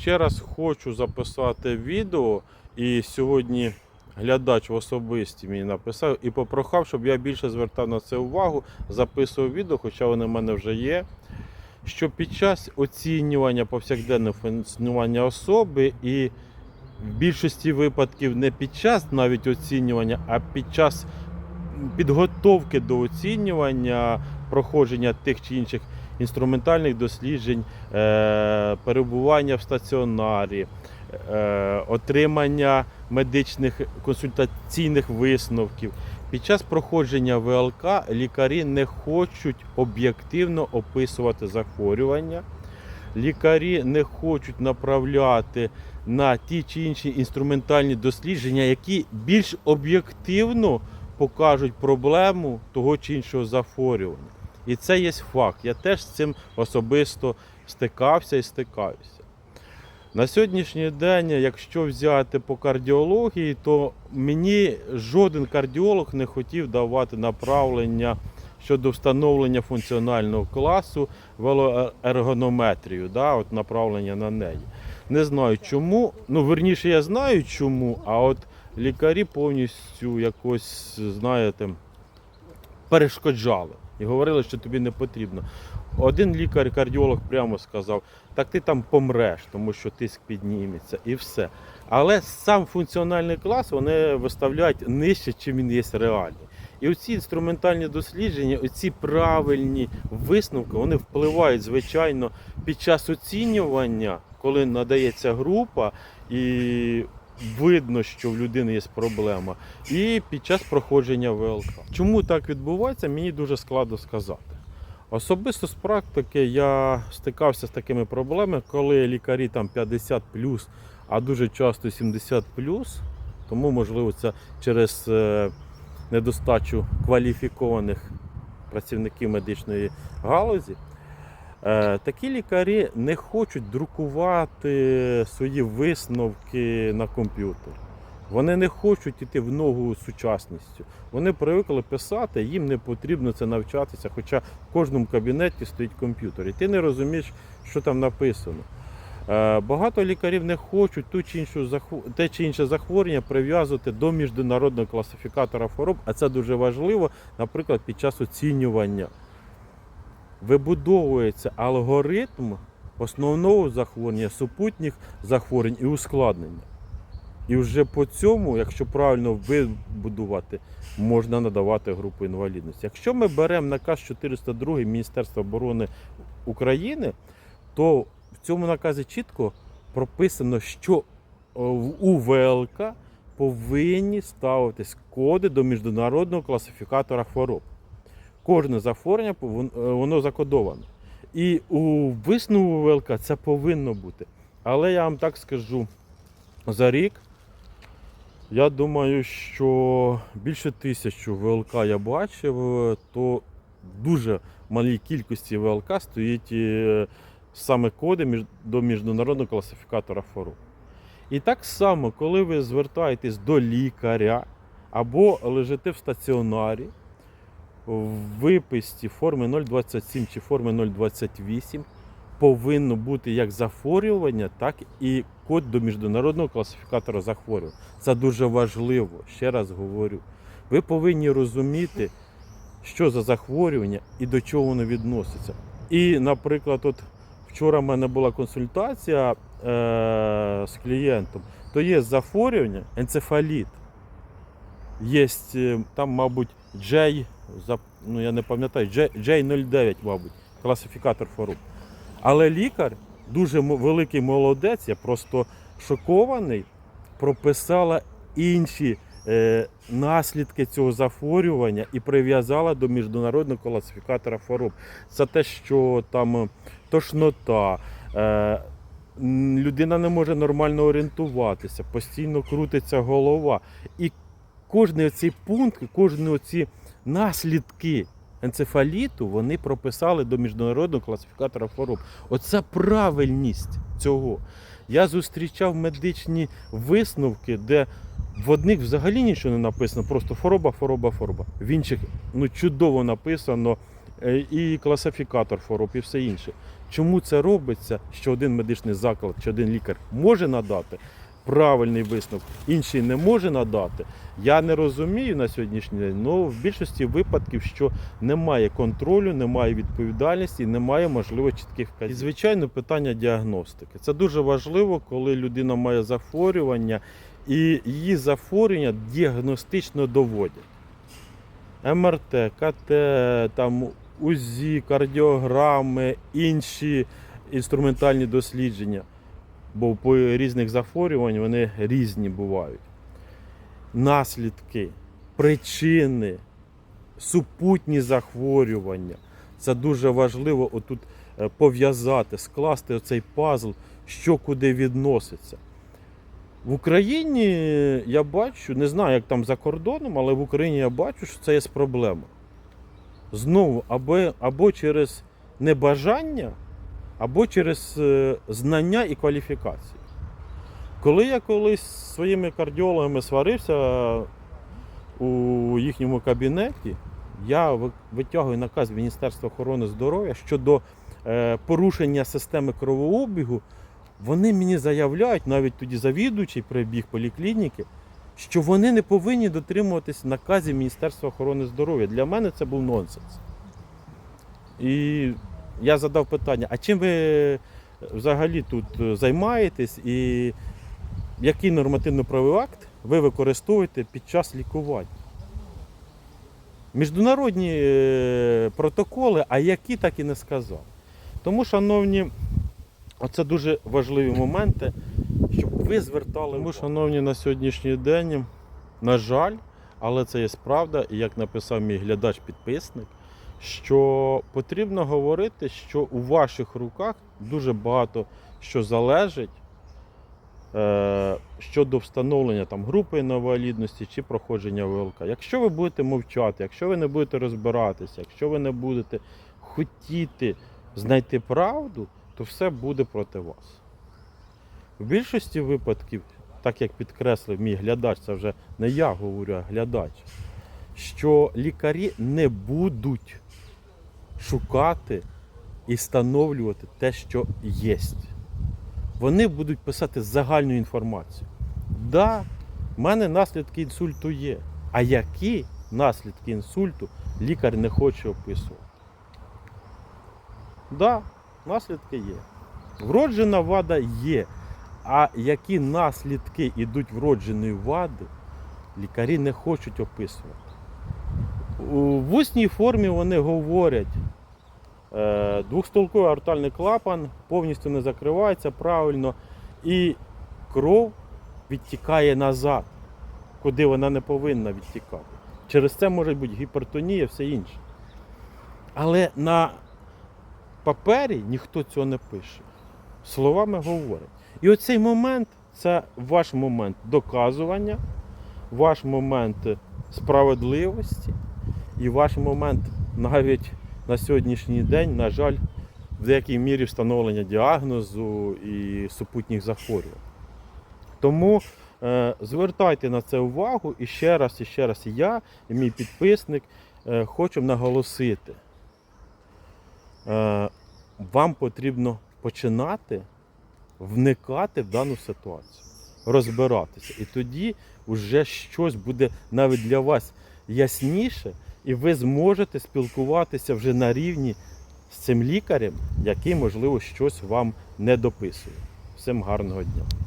Ще раз хочу записати відео, і сьогодні глядач в особисті мені написав і попрохав, щоб я більше звертав на це увагу, записував відео, хоча вони в мене вже є. Що під час оцінювання повсякденного функціонування особи і в більшості випадків не під час навіть оцінювання, а під час підготовки до оцінювання, проходження тих чи інших інструментальних досліджень, е, перебування в стаціонарі, е, отримання медичних консультаційних висновків. Під час проходження ВЛК лікарі не хочуть об'єктивно описувати захворювання. Лікарі не хочуть направляти на ті чи інші інструментальні дослідження, які більш об'єктивно покажуть проблему того чи іншого захворювання. І це є факт. Я теж з цим особисто стикався і стикаюся. На сьогоднішній день, якщо взяти по кардіології, то мені жоден кардіолог не хотів давати направлення щодо встановлення функціонального класу велоергонометрію, да, от направлення на неї. Не знаю чому. Ну, верніше, я знаю чому, а от лікарі повністю якось, знаєте, перешкоджали і говорили, що тобі не потрібно. Один лікар-кардіолог прямо сказав, так ти там помреш, тому що тиск підніметься і все. Але сам функціональний клас вони виставляють нижче, чим він є реальний. І оці інструментальні дослідження, оці правильні висновки, вони впливають, звичайно, під час оцінювання, коли надається група, і видно, що в людини є проблема, і під час проходження ВЛК. Чому так відбувається, мені дуже складно сказати. Особисто з практики я стикався з такими проблемами, коли лікарі там 50 а дуже часто 70 тому можливо це через е, недостачу кваліфікованих працівників медичної галузі. Е, Такі лікарі не хочуть друкувати свої висновки на комп'ютер. Вони не хочуть йти в ногу з сучасністю. Вони привикли писати, їм не потрібно це навчатися, хоча в кожному кабінеті стоїть комп'ютер. І ти не розумієш, що там написано. Е, Багато лікарів не хочуть ту чи іншу те чи інше захворювання прив'язувати до міжнародного класифікатора хвороб, а це дуже важливо, наприклад, під час оцінювання. Вибудовується алгоритм основного захворювання, супутніх захворювань і ускладнення. І вже по цьому, якщо правильно вибудувати, можна надавати групу інвалідності. Якщо ми беремо наказ 402 Міністерства оборони України, то в цьому наказі чітко прописано, що е, в УВЛК повинні ставитись коди до міжнародного класифікатора хвороб. Кожне захворювання е, воно закодовано. І у висновку ВЛК це повинно бути. Але я вам так скажу, за рік я думаю, що більше тисячу ВЛК я бачив, то дуже малій кількості ВЛК стоїть е, саме коди до міжнародного класифікатора хвороб. І так само, коли ви звертаєтесь до лікаря або лежите в стаціонарі, виписці форми 027 чи форми 028 повинно бути як захворювання, так і код до міжнародного класифікатора захворювань. Це дуже важливо, ще раз говорю. Ви повинні розуміти, що за захворювання і до чого воно відноситься. І, наприклад, от вчора в мене була консультація е- з клієнтом, то є захворювання, енцефаліт. Є е, там, мабуть, J, ну я не пам'ятаю, J- J09, мабуть, класифікатор хвороб. Але лікар, дуже великий молодець, я просто шокований, прописала інші е, наслідки цього захворювання і прив'язала до міжнародного класифікатора хвороб. Це те, що там е, тошнота. Е, Людина не може нормально орієнтуватися, постійно крутиться голова. І кожний оцей пункт, кожні оці наслідки енцефаліту вони прописали до міжнародного класифікатора хвороб. Оце правильність цього. Я зустрічав медичні висновки, де в одних взагалі нічого не написано, просто хвороба, хвороба, хвороба. В інших ну, чудово написано е, і класифікатор хвороб, і все інше. Чому це робиться, що один медичний заклад чи один лікар може надати правильний висновок, інший не може надати? Я не розумію на сьогоднішній день, але в більшості випадків, що немає контролю, немає відповідальності, немає можливо чітких вказів. І звичайно, питання діагностики. Це дуже важливо, коли людина має захворювання і її захворювання діагностично доводять. МРТ, КТ, там УЗІ, кардіограми, інші інструментальні дослідження. Бо по різних захворювань вони різні бувають. Наслідки, причини, супутні захворювання. Це дуже важливо отут е, пов'язати, скласти оцей пазл, що куди відноситься. В Україні я бачу, не знаю, як там за кордоном, але в Україні я бачу, що це є проблема. Знову, або, або через небажання, або через е, знання і кваліфікацію. Коли я колись зі своїми кардіологами сварився у їхньому кабінеті, я витягую наказ Міністерства охорони здоров'я щодо е, порушення системи кровообігу. Вони мені заявляють, навіть тоді завідуючий прибіг поліклініки, що вони не повинні дотримуватись наказів Міністерства охорони здоров'я. Для мене це був нонсенс. І я задав питання: а чим ви взагалі тут е, займаєтесь і який нормативно-правовий акт ви використовуєте під час лікування? Міжнародні е, протоколи, а які так і не сказав. Тому, шановні, оце дуже важливі моменти, щоб ви звертали. Тому, шановні, на сьогоднішній день, на жаль, але це є правда, і як написав мій глядач-підписник, що потрібно говорити, що у ваших руках дуже багато що залежить щодо встановлення там, групи інвалідності чи проходження ВЛК. Якщо ви будете мовчати, якщо ви не будете розбиратися, якщо ви не будете хотіти знайти правду, то все буде проти вас. В більшості випадків, так як підкреслив мій глядач, це вже не я говорю, а глядач, що лікарі не будуть шукати і встановлювати те, що є. Вони будуть писати загальну інформацію. Да, в мене наслідки інсульту є. А які наслідки інсульту лікар не хоче описувати? Да, наслідки є. Вроджена вада є. А які наслідки йдуть вродженої вади, лікарі не хочуть описувати. У усній формі вони говорять, двохстолковий артальний клапан повністю не закривається правильно, і кров відтікає назад, куди вона не повинна відтікати. Через це може бути гіпертонія, все інше. Але на папері ніхто цього не пише. Словами говорять. І оцей момент це ваш момент доказування, ваш момент справедливості і ваш момент навіть на сьогоднішній день, на жаль, в деякій мірі встановлення діагнозу і супутніх захворювань. Тому е, звертайте на це увагу і ще раз, і ще раз і я, і мій підписник е, хочемо наголосити. Е, вам потрібно починати вникати в дану ситуацію, розбиратися. І тоді вже щось буде навіть для вас ясніше, і ви зможете спілкуватися вже на рівні з цим лікарем, який, можливо, щось вам не дописує. Всім гарного дня!